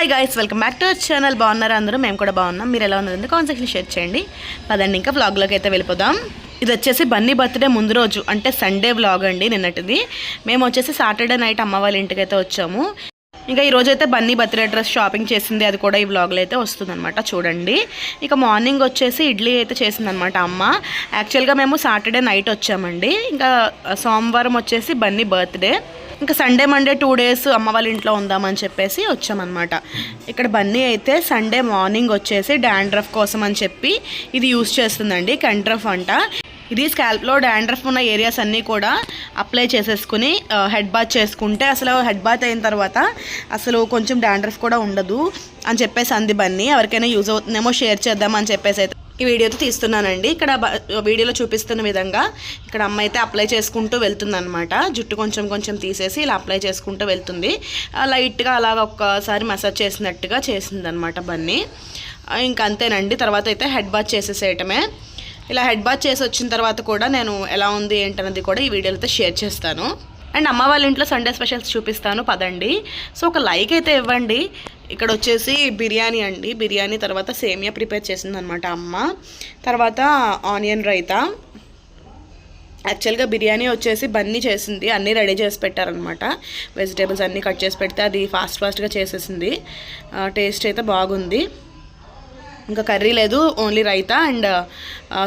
Hi guys welcome back to our channel బాగున్నారు అందరూ? మేము కూడా బాగున్నాం. మీరు ఎలా ఉన్నారు? కామెంట్ సెక్షన్ షేర్ చేయండి. పదండి ఇంకా వ్లాగ్లోకి అయితే వెళ్ళిపోదాం. ఇది వచ్చేసి బన్నీ బర్త్డే ముందు రోజు అంటే సండే వ్లాగ్ అండి నిన్నటిది. మేము వచ్చేసి సాటర్డే నైట్ అమ్మ వాళ్ళ ఇంటికి అయితే వచ్చాము. ఇంకా ఈ రోజైతే అయితే బన్నీ బర్త్డే డ్రెస్ షాపింగ్ చేసింది. అది కూడా ఈ వ్లాగ్లో అయితే వస్తుందన్నమాట. చూడండి. ఇక మార్నింగ్ వచ్చేసి ఇడ్లీ అయితే చేసిందనమాట అమ్మ. యాక్చువల్గా మేము సాటర్డే నైట్ వచ్చామండి. ఇంకా సోమవారం వచ్చేసి బన్నీ బర్త్డే. ఇంకా సండే మండే టూ డేస్ అమ్మ వాళ్ళ ఇంట్లో ఉందామని చెప్పేసి వచ్చామన్నమాట. ఇక్కడ బన్నీ అయితే సండే మార్నింగ్ వచ్చేసి డాండ్రఫ్ కోసం అని చెప్పి ఇది యూస్ చేస్తుందండి కండ్రఫ్ అంట. ఇది స్కాల్ప్లో డాండ్రఫ్ ఉన్న ఏరియాస్ అన్నీ కూడా అప్లై చేసేసుకుని హెడ్ బాత్ చేసుకుంటే అసలు హెడ్ బాత్ అయిన తర్వాత అసలు కొంచెం డాండ్రఫ్ కూడా ఉండదు అని చెప్పేసి అంది బన్నీ. ఎవరికైనా యూజ్ అవుతుందేమో షేర్ చేద్దాం అని చెప్పేసి అయితే ఈ వీడియోతో తీస్తున్నానండి. ఇక్కడ బ- వీడియోలో చూపిస్తున్న విధంగా ఇక్కడ అమ్మ అయితే అప్లై చేసుకుంటూ వెళ్తుందనమాట జుట్టు కొంచెం కొంచెం తీసేసి ఇలా అప్లై చేసుకుంటూ వెళ్తుంది. లైట్గా అలాగ ఒక్కసారి మసాజ్ చేసినట్టుగా చేసింది అనమాట బన్నీ. ఆ, ఇంక అంతేనండి. తర్వాత అయితే హెడ్ బాత్ చేసేసేయటమే. ఇలా హెడ్ బాత్ చేసి వచ్చిన తర్వాత కూడా నేను ఎలా ఉంది ఏంటన్నది కూడా ఈ వీడియోలతో షేర్ చేస్తాను. అండ్ అమ్మ వాళ్ళ ఇంట్లో సండే స్పెషల్స్ చూపిస్తాను పదండి. సో ఒక లైక్ అయితే ఇవ్వండి. ఇక్కడ వచ్చేసి బిర్యానీ అండి. బిర్యానీ తర్వాత సేమియా ప్రిపేర్ చేసిందనమాట అమ్మ. తర్వాత ఆనియన్ రైతా. యాక్చువల్గా బిర్యానీ వచ్చేసి బన్నీ చేసింది. అన్నీ రెడీ చేసి పెట్టారనమాట. వెజిటేబుల్స్ అన్నీ కట్ చేసి పెడితే అది ఫాస్ట్ ఫాస్ట్గా చేసేసింది. టేస్ట్ అయితే బాగుంది. ఇంకా కర్రీ లేదు ఓన్లీ రైతా అండ్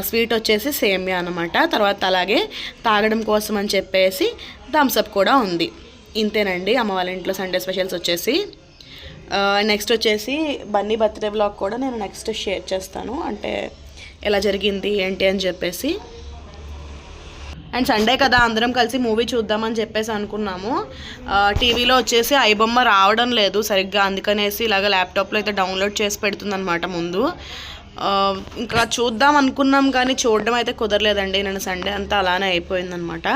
స్వీట్ వచ్చేసి సేమియా అనమాట తర్వాత అలాగే తాగడం కోసం అని చెప్పేసి థమ్స్అప్ కూడా ఉంది. ఇంతేనండి అమ్మ వాళ్ళ ఇంట్లో సండే స్పెషల్స్ వచ్చేసి. నెక్స్ట్ వచ్చేసి బన్నీ బర్త్డే బ్లాగ్ కూడా నేను నెక్స్ట్ షేర్ చేస్తాను. అంటే ఎలా జరిగింది ఏంటి అని చెప్పేసి. అండ్ సండే కదా అందరం కలిసి మూవీ చూద్దామని చెప్పేసి అనుకున్నాము. టీవీలో వచ్చేసి ఐబొమ్మ రావడం లేదు సరిగ్గా అందుకనేసి ఇలాగ ల్యాప్టాప్లో అయితే డౌన్లోడ్ చేసి పెడుతుందన్నమాట ముందు. ఇంకా చూద్దాం అనుకున్నాం కానీ చూడడం అయితే కుదరలేదండి. నేను సండే అంతా అలానే అయిపోయిందనమాట.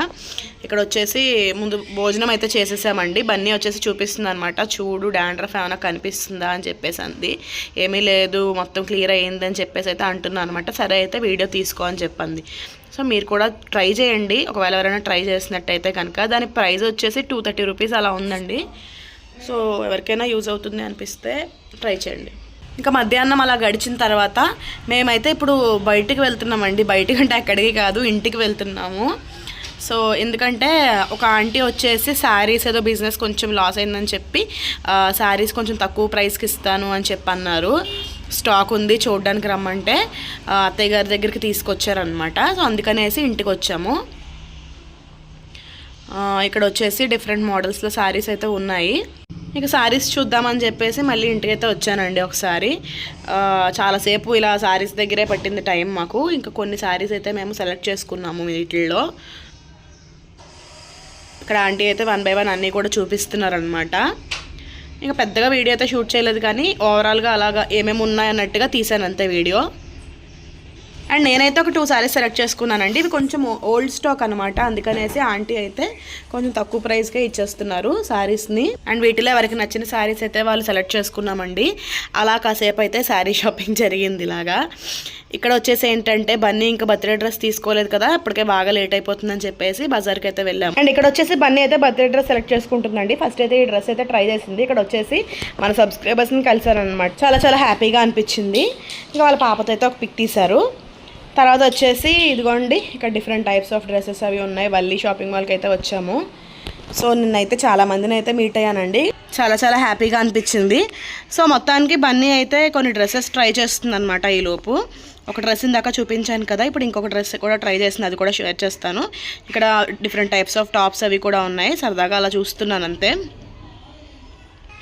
ఇక్కడ వచ్చేసి ముందు భోజనం అయితే చేసేసామండి. బన్నీ వచ్చేసి చూపిస్తుంది అనమాట చూడు డాండ్రఫ్ ఏమైనా కనిపిస్తుందా అని చెప్పేసి అంది. ఏమీ లేదు మొత్తం క్లియర్ అయ్యింది అని చెప్పేసి అయితే అంటున్నాను అనమాట సరే అయితే వీడియో తీసుకో అని చెప్పింది. సో మీరు కూడా ట్రై చేయండి. ఒకవేళ ఎవరైనా ట్రై చేసినట్టయితే కనుక. దాని ప్రైస్ వచ్చేసి టూ థర్టీ రూపీస్ అలా ఉందండి. సో ఎవరికైనా యూజ్ అవుతుంది అనిపిస్తే ట్రై చేయండి. ఇంకా మధ్యాహ్నం అలా గడిచిన తర్వాత మేమైతే ఇప్పుడు బయటికి వెళ్తున్నామండి. బయటికి అంటే అక్కడికి కాదు ఇంటికి వెళ్తున్నాము. సో ఎందుకంటే ఒక ఆంటీ వచ్చేసి శారీస్ ఏదో బిజినెస్ కొంచెం లాస్ అయిందని చెప్పి శారీస్ కొంచెం తక్కువ ప్రైస్కి ఇస్తాను అని చెప్పి అన్నారు స్టాక్ ఉంది చూడడానికి రమ్మంటే అత్తయ్య గారి దగ్గరికి తీసుకొచ్చారనమాట సో అందుకనేసి ఇంటికి వచ్చాము. ఇక్కడ వచ్చేసి డిఫరెంట్ మోడల్స్లో శారీస్ అయితే ఉన్నాయి. ఇక శారీస్ చూద్దామని చెప్పేసి మళ్ళీ ఇంటికైతే వచ్చానండి ఒకసారి. చాలాసేపు ఇలా శారీస్ దగ్గరే పట్టింది టైం మాకు. ఇంకా కొన్ని శారీస్ అయితే మేము సెలెక్ట్ చేసుకున్నాము వీటిల్లో. ఇక్కడ ఆంటీ అయితే వన్ బై వన్ అన్నీ కూడా చూపిస్తున్నారనమాట ఇంకా పెద్దగా వీడియో అయితే షూట్ చేయలేదు కానీ ఓవరాల్గా అలాగా ఏమేమి ఉన్నాయన్నట్టుగా తీసాను అంతే వీడియో. అండ్ నేనైతే ఒక టూ సారీస్ సెలెక్ట్ చేసుకున్నానండి. ఇవి కొంచెం ఓల్డ్ స్టాక్ అనమాట అందుకనేసి ఆంటీ అయితే కొంచెం తక్కువ ప్రైస్కే ఇచ్చేస్తున్నారు శారీస్ని అండ్ వీటిలో ఎవరికి నచ్చిన శారీస్ అయితే వాళ్ళు సెలెక్ట్ చేసుకున్నామండి. అలా కాసేపు అయితే శారీ షాపింగ్ జరిగింది ఇలాగా. ఇక్కడ వచ్చేసి ఏంటంటే బన్నీ ఇంకా బర్త్డే డ్రెస్ తీసుకోలేదు కదా ఇప్పటికే బాగా లేట్ అయిపోతుందని చెప్పేసి బజార్కి అయితే వెళ్ళాం. అండ్ ఇక్కడ వచ్చేసి బన్నీ అయితే బర్త్డే డ్రెస్ సెలెక్ట్ చేసుకుంటుందండి. ఫస్ట్ అయితే ఈ డ్రెస్ అయితే ట్రై చేసింది. ఇక్కడ వచ్చేసి మన సబ్స్క్రైబర్స్ని కలిసారనమాట చాలా చాలా హ్యాపీగా అనిపించింది. ఇంకా వాళ్ళ పాపతో అయితే ఒక పిక్ తీశారు. తర్వాత వచ్చేసి ఇదిగోండి ఇక్కడ డిఫరెంట్ టైప్స్ ఆఫ్ డ్రెస్సెస్ అవి ఉన్నాయి. వల్లి షాపింగ్ మాల్కి అయితే వచ్చాము. సో నిన్నైతే చాలా మందిని అయితే మీట్ అయ్యానండి. చాలా చాలా హ్యాపీగా అనిపించింది. సో మొత్తానికి బన్నీ అయితే కొన్ని డ్రెస్సెస్ ట్రై చేస్తుంది అనమాట ఈలోపు ఒక డ్రెస్ ఇందాక చూపించాను కదా ఇప్పుడు ఇంకొక డ్రెస్ కూడా ట్రై చేసింది అది కూడా షేర్ చేస్తాను. ఇక్కడ డిఫరెంట్ టైప్స్ ఆఫ్ టాప్స్ అవి కూడా ఉన్నాయి. సరదాగా అలా చూస్తున్నాను అంతే.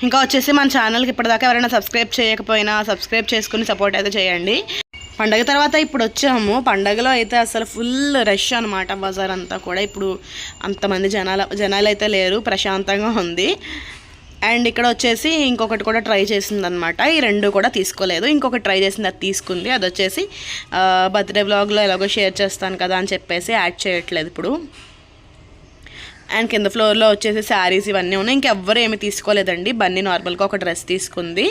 ఇంకా వచ్చేసి మన ఛానల్కి ఇప్పటిదాకా ఎవరైనా సబ్స్క్రైబ్ చేయకపోయినా సబ్స్క్రైబ్ చేసుకుని సపోర్ట్ అయితే చేయండి. పండగ తర్వాత ఇప్పుడు వచ్చాము. పండగలో అయితే అసలు ఫుల్ రష్ అనమాట బజార్ అంతా కూడా. ఇప్పుడు అంతమంది జనాల జనాలు అయితే లేరు. ప్రశాంతంగా ఉంది. అండ్ ఇక్కడ వచ్చేసి ఇంకొకటి కూడా ట్రై చేసింది అనమాట ఈ రెండు కూడా తీసుకోలేదు. ఇంకొకటి ట్రై చేసింది అది తీసుకుంది. అది వచ్చేసి బర్త్డే బ్లాగ్లో ఎలాగో షేర్ చేస్తాను కదా అని చెప్పేసి యాడ్ చేయట్లేదు ఇప్పుడు. అండ్ కింద ఫ్లోర్లో వచ్చేసి శారీస్ ఇవన్నీ ఉన్నాయి. ఇంకెవ్వరు ఏమి తీసుకోలేదండి. బన్నీ నార్మల్గా ఒక డ్రెస్ తీసుకుంది.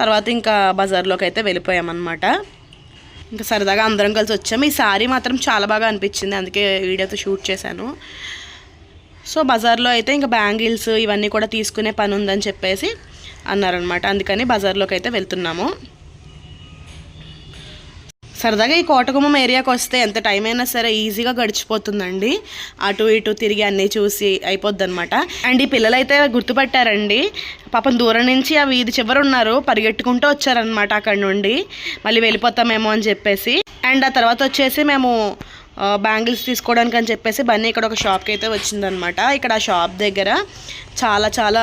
తర్వాత ఇంకా బజార్లోకి అయితే వెళ్ళిపోయామన్నమాట. ఇంకా సరదాగా అందరం కలిసి వచ్చాము. ఈ శారీ మాత్రం చాలా బాగా అనిపించింది. అందుకే వీడియోతో షూట్ చేశాను. సో బజార్లో అయితే ఇంకా బ్యాంగిల్స్ ఇవన్నీ కూడా తీసుకునే పని ఉందని చెప్పేసి అన్నారనమాట అందుకని బజార్లోకి అయితే వెళ్తున్నాము. సరదాగా ఈ కోటగుమ్మం ఏరియాకి వస్తే ఎంత టైం అయినా సరే ఈజీగా గడిచిపోతుందండి. అటు ఇటు తిరిగి అన్నీ చూసి అయిపోద్ది అనమాట అండ్ ఈ పిల్లలైతే గుర్తుపట్టారండి. పాపం దూరం నుంచి ఆ వీధి చివర ఉన్నారు. పరిగెట్టుకుంటూ వచ్చారనమాట అక్కడ నుండి. మళ్ళీ వెళ్ళిపోతామేమో అని చెప్పేసి. అండ్ ఆ తర్వాత వచ్చేసి మేము బ్యాంగిల్స్ తీసుకోవడానికి అని చెప్పేసి బన్నీ ఇక్కడ ఒక షాప్కి అయితే వచ్చిందనమాట ఇక్కడ ఆ షాప్ దగ్గర చాలా చాలా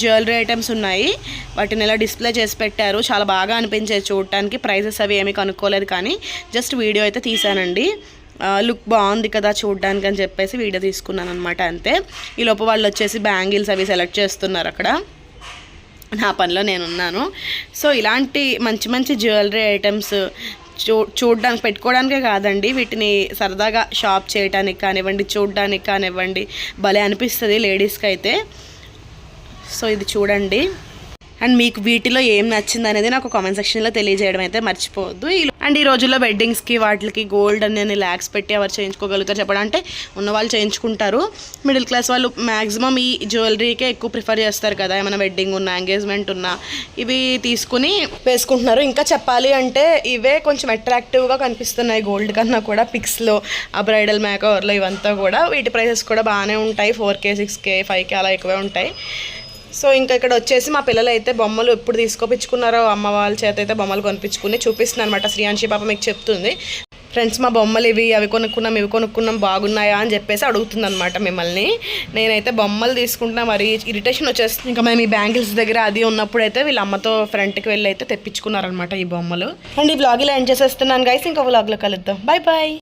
జ్యువెలరీ ఐటమ్స్ ఉన్నాయి. వాటిని ఇలా డిస్ప్లే చేసి పెట్టారు. చాలా బాగా అనిపించేది చూడటానికి. ప్రైజెస్ అవి ఏమీ కనుక్కోలేదు కానీ జస్ట్ వీడియో అయితే తీసానండి లుక్ బాగుంది కదా చూడడానికి అని చెప్పేసి వీడియో తీసుకున్నాను అనమాట అంతే. ఈ లోపు వాళ్ళు వచ్చేసి బ్యాంగిల్స్ అవి సెలెక్ట్ చేస్తున్నారు అక్కడ. నా పనిలో నేనున్నాను. సో ఇలాంటి మంచి మంచి జ్యువెలరీ ఐటమ్స్ చూ చూడడానికి పెట్టుకోవడానికే కాదండి. వీటిని సరదాగా షాప్ చేయడానికి కానివ్వండి చూడడానికి కానివ్వండి భలే అనిపిస్తుంది లేడీస్కి అయితే సో ఇది చూడండి. అండ్ మీకు వీటిలో ఏం నచ్చింది అనేది నాకు కామెంట్ సెక్షన్లో తెలియజేయడం అయితే మర్చిపోవద్దు అండ్ ఈ రోజుల్లో వెడ్డింగ్స్కి వాటికి గోల్డ్ అని ల్యాక్స్ పెట్టి ఎవరు చేయించుకోగలుగుతారు చెప్పడం? అంటే ఉన్న వాళ్ళు చేయించుకుంటారు. మిడిల్ క్లాస్ వాళ్ళు మ్యాక్సిమం ఈ జ్యువెలరీకే ఎక్కువ ప్రిఫర్ చేస్తారు కదా. ఏమైనా వెడ్డింగ్ ఉన్నా ఎంగేజ్మెంట్ ఉన్నా ఇవి తీసుకుని వేసుకుంటున్నారు. ఇంకా చెప్పాలి అంటే ఇవే కొంచెం అట్రాక్టివ్గా కనిపిస్తున్నాయి గోల్డ్ కన్నా కూడా. పిక్స్లో ఆ బ్రైడల్ మేకవర్లో ఇవంతా కూడా. వీటి ప్రైసెస్ కూడా బాగానే ఉంటాయి. Four K six K five K అలా ఎక్కువే ఉంటాయి. సో ఇంకా ఇక్కడ వచ్చేసి మా పిల్లలు అయితే బొమ్మలు ఎప్పుడు తీసుకోపించుకున్నారో అమ్మ వాళ్ళ చేత అయితే బొమ్మలు కొనిపించుకుని చూపిస్తుంది అనమాట శ్రీయాంశి పాప మీకు చెప్తుంది. ఫ్రెండ్స్ మా బొమ్మలు ఇవి అవి కొనుక్కున్నాం ఇవి కొనుక్కున్నాం బాగున్నాయా? అని చెప్పేసి అడుగుతుంది అనమాట మిమ్మల్ని. నేనైతే బొమ్మలు తీసుకుంటున్నా మరి ఇరిటేషన్ వచ్చేస్తుంది. ఇంకా మేము ఈ బ్యాంగిల్స్ దగ్గర అది ఉన్నప్పుడు అయితే వీళ్ళ అమ్మతో ఫ్రంట్కి వెళ్ళి అయితే తెప్పించుకున్నారనమాట ఈ బొమ్మలు. అండ్ ఈ బ్లాగ్ ఇలా ఎండ్ చేసేస్తున్నాను గైస్ ఇంకా బ్లాగ్లో కలుద్దాం. Bye bye